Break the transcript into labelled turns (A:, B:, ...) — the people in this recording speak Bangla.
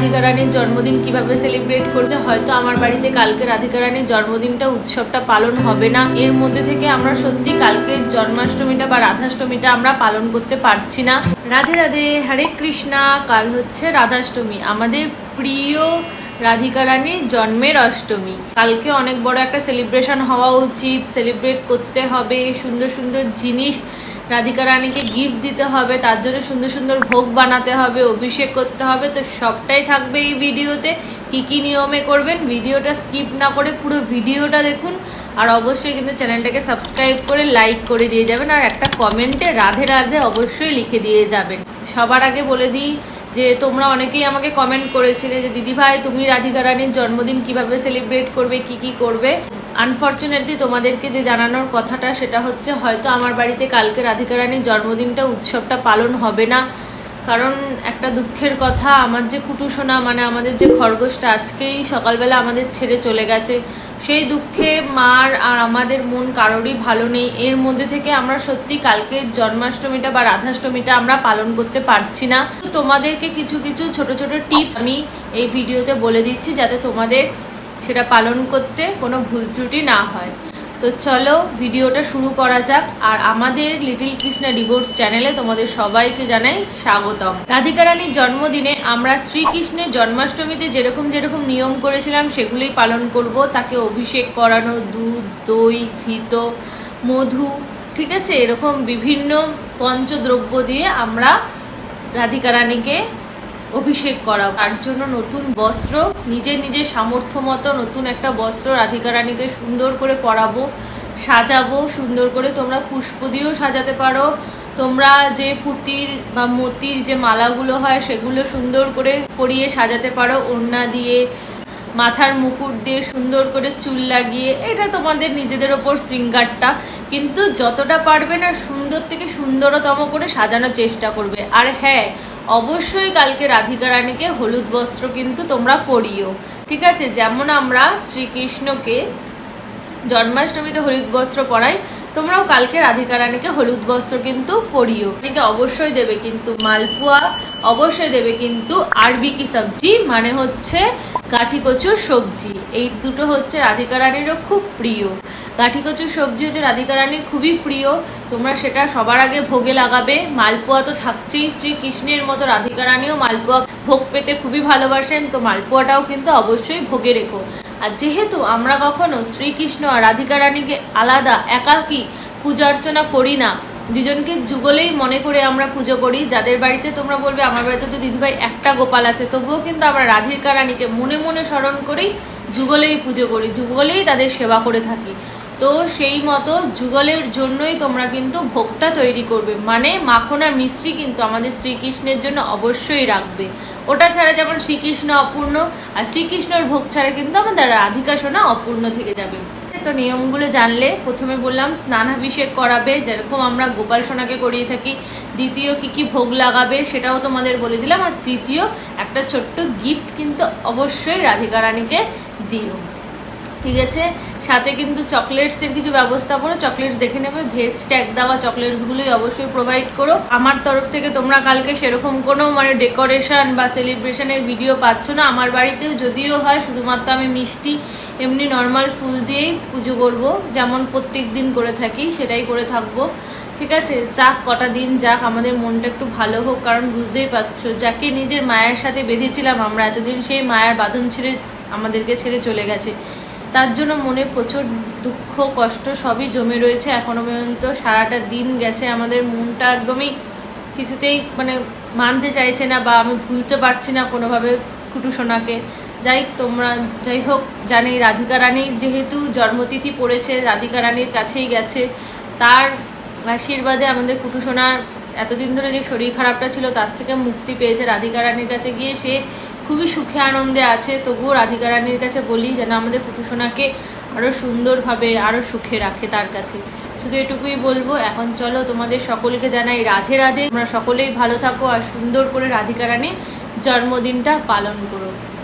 A: রাধিকা রানীর জন্মদিন কীভাবে সেলিব্রেট করবে? হয়তো আমার বাড়িতে কালকে রাধিকা রানীর জন্মদিনটা, উৎসবটা পালন হবে না। এর মধ্যে থেকে আমরা সত্যি কালকে জন্মাষ্টমীটা বা রাধাষ্টমীটা আমরা পালন করতে পারছি না। রাধে রাধে, হরে কৃষ্ণা। কাল হচ্ছে রাধাষ্টমী, আমাদের প্রিয় রাধিকা রানীর জন্মের অষ্টমী। কালকে অনেক বড় একটা সেলিব্রেশন হওয়া উচিত। সেলিব্রেট করতে হবে, সুন্দর সুন্দর জিনিস রাধিকা রানীকে গিফট দিতে হবে, তার জন্য সুন্দর সুন্দর ভোগ বানাতে হবে, অভিষেক করতে হবে, তো সবটাই থাকবে এই ভিডিওতে। কি কি নিয়মে করবেন ভিডিওটা স্কিপ না করে পুরো ভিডিওটা দেখুন। আর অবশ্যই কিন্তু চ্যানেলটাকে সাবস্ক্রাইব করে লাইক করে দিয়ে যাবেন, আর একটা কমেন্টে রাধে রাধে অবশ্যই লিখে দিয়ে যাবেন। সবার আগে বলে দিই যে তোমরা অনেকেই আমাকে কমেন্ট করেছিলে যে দিদি ভাই তুমি রাধিকা রানীর জন্মদিন কীভাবে সেলিব্রেট করবে, কি কি করবে? আনফর্চুনেটলি তোমাদেরকে যে জানানোর কথাটা, সেটা হচ্ছে হয়তো আমার বাড়িতে কালকে রাধিকা রানীর জন্মদিনটা, উৎসবটা পালন হবে না। কারণ একটা দুঃখের কথা, আমার যে কুটুসোনা মানে আমাদের যে খরগোশটা, আজকেই সকালবেলা আমাদের ছেড়ে চলে গেছে। সেই দুঃখে মার আর আমাদের মন কারোরই ভালো নেই। এর মধ্যে থেকে আমরা সত্যি কালকে জন্মাষ্টমীটা বা রাধাষ্টমীটা আমরা পালন করতে পারছি না। তোমাদেরকে কিছু কিছু ছোট ছোট টিপস আমি এই ভিডিওতে বলে দিচ্ছি, যাতে তোমাদের সেটা পালন করতে কোনো ভুল ত্রুটি না হয়। তো চলো, ভিডিওটা শুরু করা যাক। আর আমাদের লিটিল কৃষ্ণা ডিভোর্স চ্যানেলে তোমাদের সবাইকে জানাই স্বাগতম। রাধিকা রানীর জন্মদিনে আমরা শ্রীকৃষ্ণের জন্মাষ্টমীতে যেরকম যেরকম নিয়ম করেছিলাম, সেগুলোই পালন করব। তাকে অভিষেক করানো, দুধ, দই, ঘৃত, মধু, ঠিক আছে? এরকম বিভিন্ন পঞ্চদ্রব্য দিয়ে আমরা রাধিকা রানীকে অভিষেক করা তার জন্য নতুন বস্ত্র, নিজের নিজের সামর্থ্য মতো নতুন একটা বস্ত্র রাধিকা রানীকে সুন্দর করে পরাবো, সাজাবো, সুন্দর করে তোমরা পুষ্প দিয়েও সাজাতে পারো। তোমরা যে পুতির বা মতির যে মালাগুলো হয়, সেগুলো সুন্দর করে পরিয়ে সাজাতে পারো। ওড়না দিয়ে, মাথার মুকুট দিয়ে সুন্দর করে চুল লাগিয়ে। এটা তোমাদের নিজেদের ওপর শৃঙ্গারটা। কিন্তু যতটা পারবে না সুন্দর থেকে সুন্দরতম করে সাজানোর চেষ্টা করবে। আর হ্যাঁ অবশ্যই কালকে রাধিকা রানীকে হলুদ বস্ত্র কিন্তু তোমরা পরিও। ঠিক আছে? যেমন আমরা শ্রীকৃষ্ণকে জন্মাষ্টমীতে হলুদ বস্ত্র পরাই, তোমরাও কালকে রাধিকা রানীকে হলুদ বস্ত্র কিন্তু পরিও। রানীকে অবশ্যই দেবে কিন্তু মালপোয়া, অবশ্যই দেবে কিন্তু আরবি কি সবজি মানে হচ্ছে গাঠি কচুর সবজি। এই দুটো হচ্ছে রাধিকা রানীরও খুব প্রিয়। গাঠি কচুর সবজি হচ্ছে রাধিকা রানীর খুবই প্রিয়। তোমরা সেটা সবার আগে ভোগে লাগাবে। মালপোয়া তো থাকছেই। শ্রীকৃষ্ণের মতো রাধিকা রানীও মালপোয়া ভোগ পেতে খুবই ভালোবাসেন। তো মালপোয়াটাও কিন্তু অবশ্যই ভোগে রেখো। আর যেহেতু আমরা কখনো শ্রীকৃষ্ণ আর রাধিকা রানীকে আলাদা, একাকী পূজা অর্চনা করি না দুজনকে যুগলেই মনে করে আমরা পুজো করি। যাদের বাড়িতে তোমরা বলবে, আমার বাড়িতে তো দিদিভাই একটা গোপাল আছে। তবুও কিন্তু আমরা রাধিকা রানীকে মনে মনে স্মরণ করেই যুগলেই পুজো করি, যুগলেই তাদের সেবা করে থাকি। তো সেই মতো যুগলের জন্যই তোমরা কিন্তু ভোগটা তৈরি করবে। মানে মাখন আর মিশ্রি কিন্তু আমাদের শ্রীকৃষ্ণের জন্য অবশ্যই রাখবে। ওটা ছাড়া যেমন শ্রীকৃষ্ণ অপূর্ণ, আর শ্রীকৃষ্ণর ভোগ ছাড়া কিন্তু আমাদের রাধিকা সোনা অপূর্ণ থেকে যাবে। তো নিয়মগুলো জানলে প্রথমে বললাম, স্নানাভিষেক করাবে, যেরকম আমরা গোপাল সোনাকে করিয়ে থাকি, দ্বিতীয় কি কি ভোগ লাগাবে সেটাও তোমাদের বলে দিলাম, আর তৃতীয় একটা ছোট্ট গিফট কিন্তু অবশ্যই রাধিকা রানীকে দিও। ঠিক আছে? সাথে কিন্তু চকলেটসের কিছু ব্যবস্থা করো। চকলেটস দেখে নেবে ভেজ ট্যাগ দেওয়া চকলেটসগুলোই অবশ্যই প্রোভাইড করো। আমার তরফ থেকে তোমরা কালকে সেরকম কোনো মানে ডেকোরেশন বা সেলিব্রেশনের ভিডিও পাচ্ছ না। আমার বাড়িতেও যদিও হয়, শুধুমাত্র আমি মিষ্টি, এমনি নর্মাল ফুল দিয়েই পুজো করব। যেমন প্রত্যেক দিন করে থাকি, সেটাই করে থাকব। ঠিক আছে? যাক, কটা দিন যাক, আমাদের মনটা একটু ভালো হোক, কারণ বুঝতেই পারছ, যাকে নিজের মায়ের সাথে বেঁধেছিলাম আমরা, এতদিন সেই মায়ের বাঁধন ছেড়ে আমাদেরকে ছেড়ে চলে গেছে। তার জন্য মনে প্রচুর দুঃখ, কষ্ট সবই জমে রয়েছে। এখনও পর্যন্ত সারাটা দিন গেছে, আমাদের মনটা একদমই কিছুতেই মানে মানতে চাইছে না বা আমি ভুলতে পারছি না কোনোভাবে কুটুসোনাকে। যাই তোমরা, যাই হোক, জানি রাধিকা রানীর যেহেতু জন্মতিথি পড়েছে, রাধিকা রানীর কাছেই গেছে। তার আশীর্বাদে আমাদের কুটুসোনার এতদিন ধরে যে শরীর খারাপটা ছিল, তার থেকে মুক্তি পেয়েছে রাধিকা রানীর কাছে গিয়ে। সে খুবই সুখে আনন্দে আছে। তবুও রাধিকা রানীর কাছে বলি যেন আমাদের কুটুসোনাকে আরও সুন্দরভাবে আরও সুখে রাখে তার কাছে। শুধু এটুকুই বলব, এখন চলো তোমাদের সকলকে জানাই রাধে রাধে। তোমরা সকলেই ভালো থাকো আর সুন্দর করে রাধিকা রানীর জন্মদিনটা পালন করো।